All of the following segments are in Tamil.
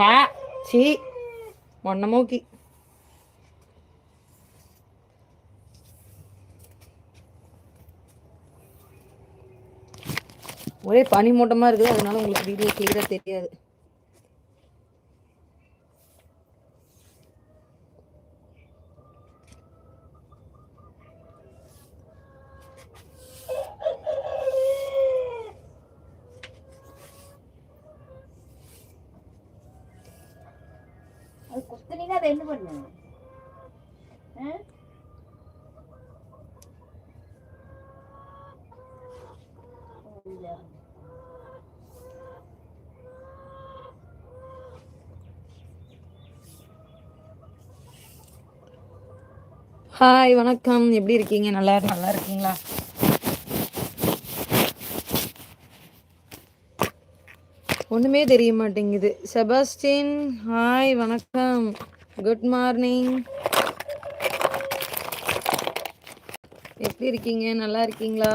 ஆ சீ ஒன்ன மூக்கி. ஒரே பனி மூட்டமா இருக்குது அதனால உங்களுக்கு வீடியோ கிளியராக தெரியாது அது குத்துனீங்கன்னா அதை என்ன பண்ணு ஹாய் வணக்கம். எப்படி இருக்கீங்க? நல்லா நல்லா இருக்கீங்களா? ஒண்ணுமே தெரிய மாட்டேங்குது. செபாஸ்டின் ஹாய் வணக்கம். குட் மார்னிங் எப்படி இருக்கீங்க? நல்லா இருக்கீங்களா?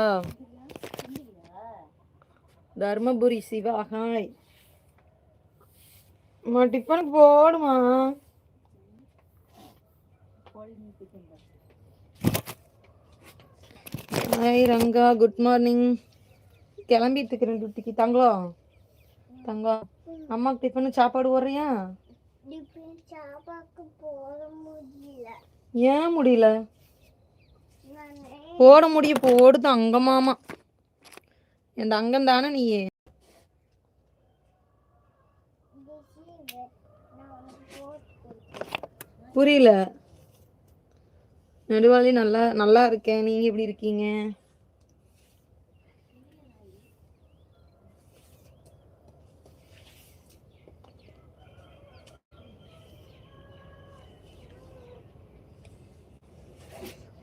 தர்மபுரி சிவா ஹாய் அம்மா டிஃபனுக்கு போடுமா? ஹாய் ரங்கா. குட் மார்னிங் கிளம்பிட்டு இருக்கிறேன் டியூட்டிக்கு தங்கம். தங்கம். அம்மாவுக்கு டிஃபனு சாப்பாடு ஓடுறியா ஏன் முடியல? போட முடியும் போடு தங்கமாமா என் தங்கம் தானே நீ புரியல. நெடுவாளி நல்லா நல்லா இருக்கேன். நீங்க எப்படி இருக்கீங்க?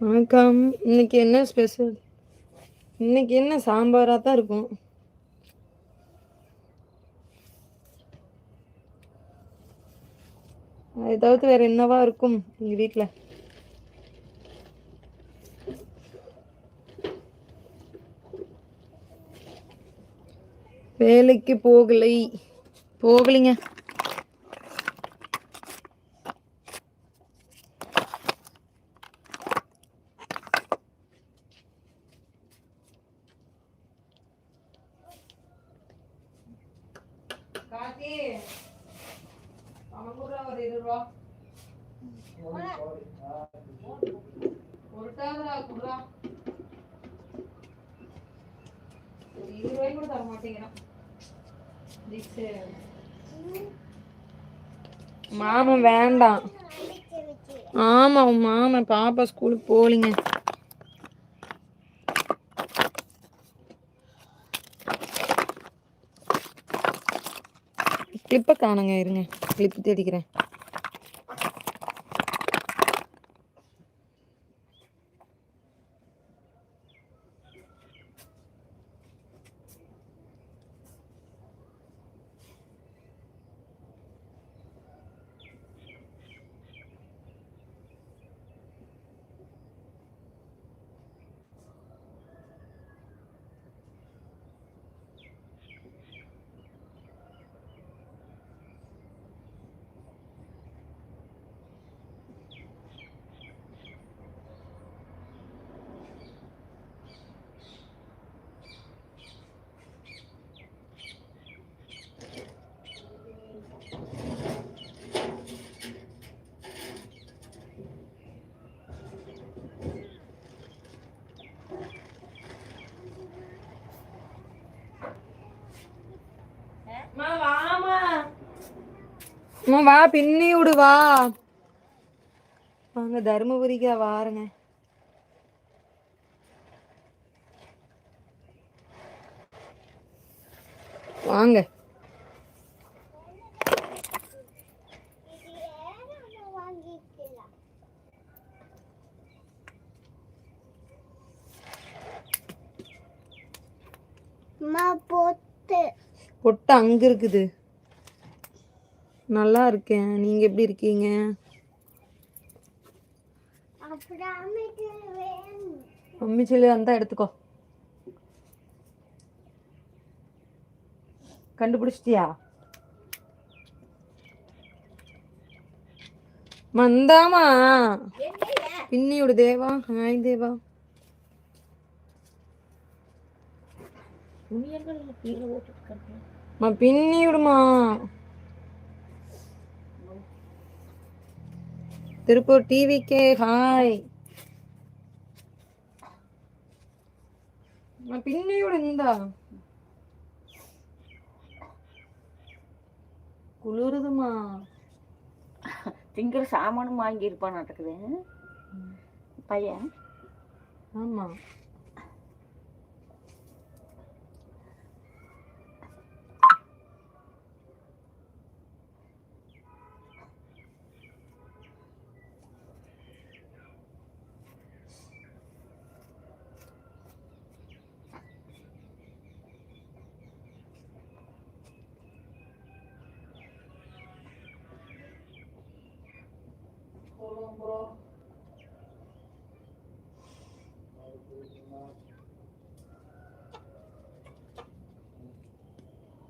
வணக்கம். இன்னைக்கு என்ன ஸ்பெஷல் இன்னைக்கு என்ன சாம்பாராக தான் இருக்கும்? அதை தவிர்த்து வேற என்னவா இருக்கும் எங்கள் வீட்டில் வேலைக்கு போகலை. போகலைங்க. கூட ஒரு இருபது ரூபா குடுறா ஒரு இருபது ரூபாய் கூட தர மாட்டேங்கிறான். மாமன் வேண்டாம். ஆமா உன் மாமன் பாப்பா ஸ்கூலுக்கு போலிங்க கிளிப்பை காணுங்க இருங்க. கிளிப் தேடிக்கிறேன். வா பின்னி விடு வா. வாங்க தருமபுரிக்கா வாருங்க. வாங்க. போட்டு பொட்டு அங்க இருக்குது. நல்லா இருக்கேன். நீங்க எப்படி இருக்கீங்க? மம்மி சொல்லி வந்தா எடுத்துக்கோ. கண்டுபிடிச்சிட்டியா? மந்தாமா? என்னையா பின்னியோட தேவா. ஹாய் தேவா. துணியங்கள் கீழே ஓட்டுட்டு மா பின்னி விடுமா? திருப்பூர் டிவிக்கே ஹாய் மா பின்னி விடு இந்தா குளிருதுமா. திங்கிற சாமானும் வாங்கி இருப்பான் நடக்குது பையன். ஆமா.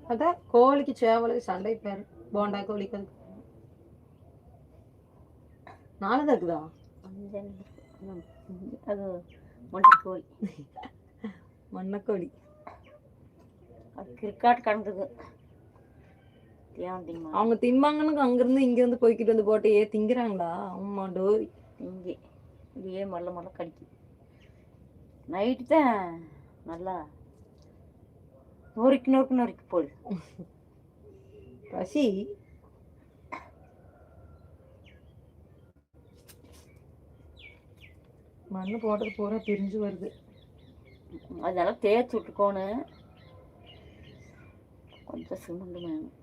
அதான் கோழிக்கு சேவலுக்கு சண்டை பேர். போண்டா கோழிக்கு. நாலுதான் இருக்குதா? அது மொண்டிக்கோழி மண்ணக்கோழி அது கிரிக்காட் கடந்தது ஏன் அவங்க திம்பாங்கன்னு அங்கிருந்து இங்க இருந்து போய்கிட்டு வந்து போட்டு ஏ திங்கிறாங்களா? அம்மா டோய். இங்கே. இப்படியே மல்ல மல்ல கடிக்குது நைட்டு தான் நல்லா நொறுக்கி நொறுக்கு நொறுக்கி போடு பசி? மண்ணு போட்டது பூரா பிரிஞ்சு வருது. அதெல்லாம் தேய்ச்சி விட்டுக்கோணும் கொஞ்சம் சிமெண்ட் வேணும்.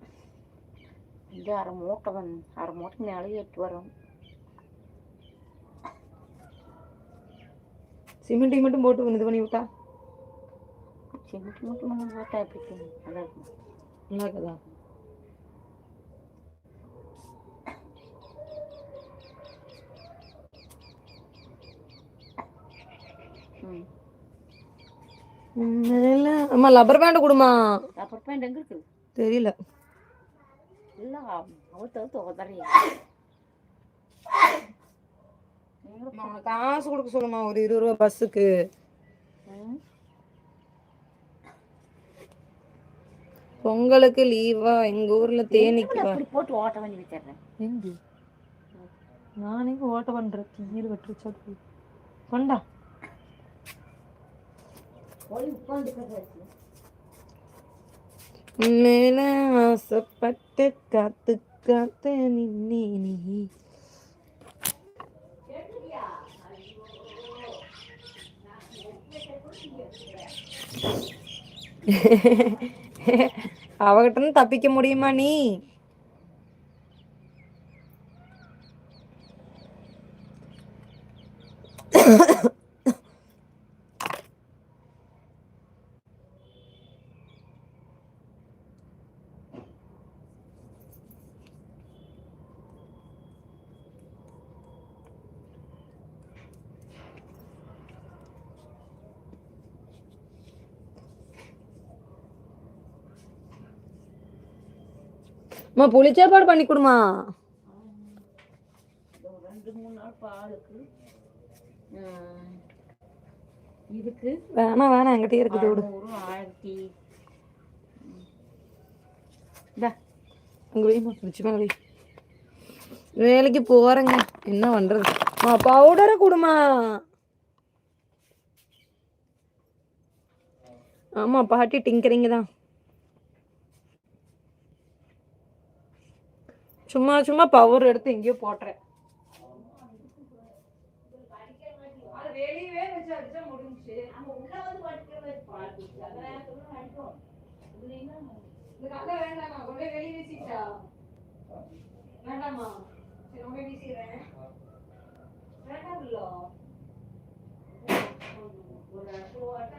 கொஞ்சம் அரை மூட்டை வந்து அரை மூட்டை மேலே எட்டு வரும் சிமெண்ட்டை மட்டும் போட்டு இது பண்ணி விட்டா? சிமெண்ட் மட்டும் பண்ண எப்படி? நல்லா இருக்கும்? நல்லா இருக்குதா? அம்மா லப்பர் பேண்ட் கொடுமா அப்புறம் பேண்ட் எங்கே இருக்குது? தெரியல. உதறியா அம்மா, உனக்கு காசு கொடுக்க சொல்லுமா ஒரு இருபது ரூபா பஸ்ஸுக்கு பொங்கலுக்கு லீவா எங்க ஊர்ல தேனிக்கு போட்டு ஓட்ட பண்ணி வச்சிடுறேன் எங்க? நான் ஓட்ட பண்றேன். தீயில வெட்டுச்சா கொண்டா. போய் உட்காந்து ஆசைப்பட்டு காத்து காத்து நின்னே நீ அவகிட்ட இருந்து தப்பிக்க முடியுமா நீ அம்மா புளிச்சாப்பாடு பண்ணி கொடுமா. ரெண்டு மூணு நாள் பாலுக்கு இதுக்கு வேணாம் வேணாம் என்கிட்டயே இருக்குது விடு. ஆயிரத்தி அங்க மேல வேலைக்கு போறேங்க. என்ன பண்றது? பவுடரை கொடுமா. ஆமா பாட்டி டிங்கரிங்க தான். சும்மா சும்மா பவர் எடுத்து எங்கேயோ போட்டுறேன். அது வச்சு வேண்டாமா வெளியே வேண்டாமா சரி ரொம்ப வீசிடுறேன். வேண்டாம் ஒரு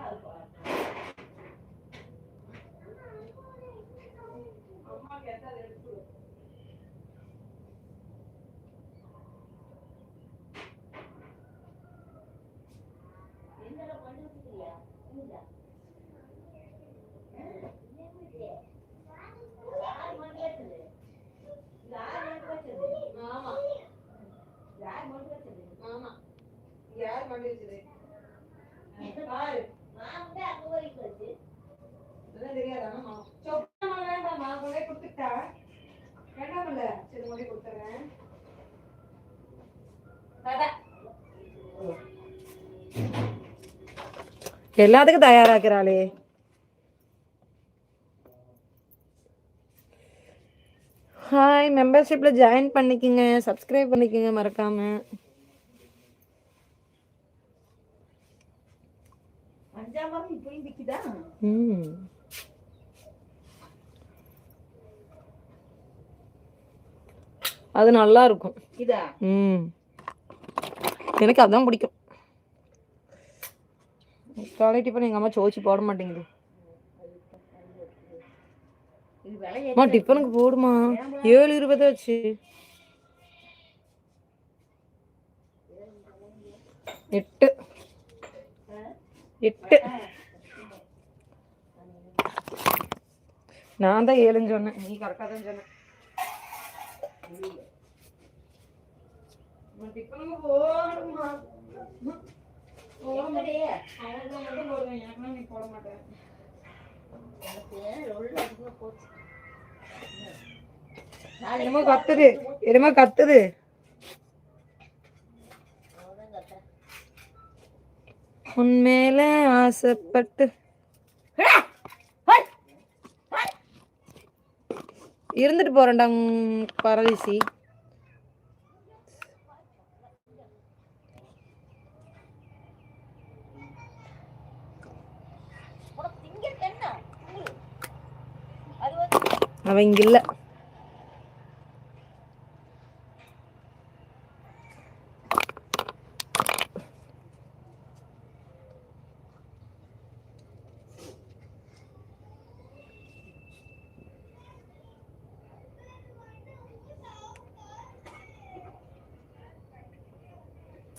அது பாட்டு அம்மா கேட்டா அதை எடுத்து கொடு. ஆமா வச்சிரு பாரு இதெல்லாம் தெரியாதாம்மா சொப்பனமா வேண்டாம்மா கொண்டே கொடுத்துட்டா. வேண்டாமல்ல சரி கொண்டே கொடுத்துறேன். எல்லாத்துக்கும் தயாராக்குறாளே. ஹாய் மெம்பர்ஷிப்பில் ஜாயின் பண்ணிக்கங்க. சப்ஸ்கிரைப் பண்ணிக்கங்க மறக்காம. ம். அது நல்லா இருக்கும் இதா? ம். எனக்கு அதான் பிடிக்கும். காலை டிஃபன் எங்கள் அம்மா சோச்சு போட மாட்டேங்குது. அம்மா டிஃபனுக்கு போடுமா? ஏழு இருபது ஆச்சு. எட்டு. எட்டு. நான் தான் ஏழுன்னு சொன்னேன். நீ கரெக்டாக தான் சொன்ன. அம்மா, டிஃபனுக்கு போடுமா போட மாட்டேன் அவனுக்கு மட்டும் போடுவேன் எனக்குலாம் நீ போட மாட்டேன் என்னமோ கத்துது. என்னமோ கத்துது. உன்மேல ஆசைப்பட்டு. இருந்துட்டு போறேன்டா உம், பரதேசி. அவன் இங்க இல்ல.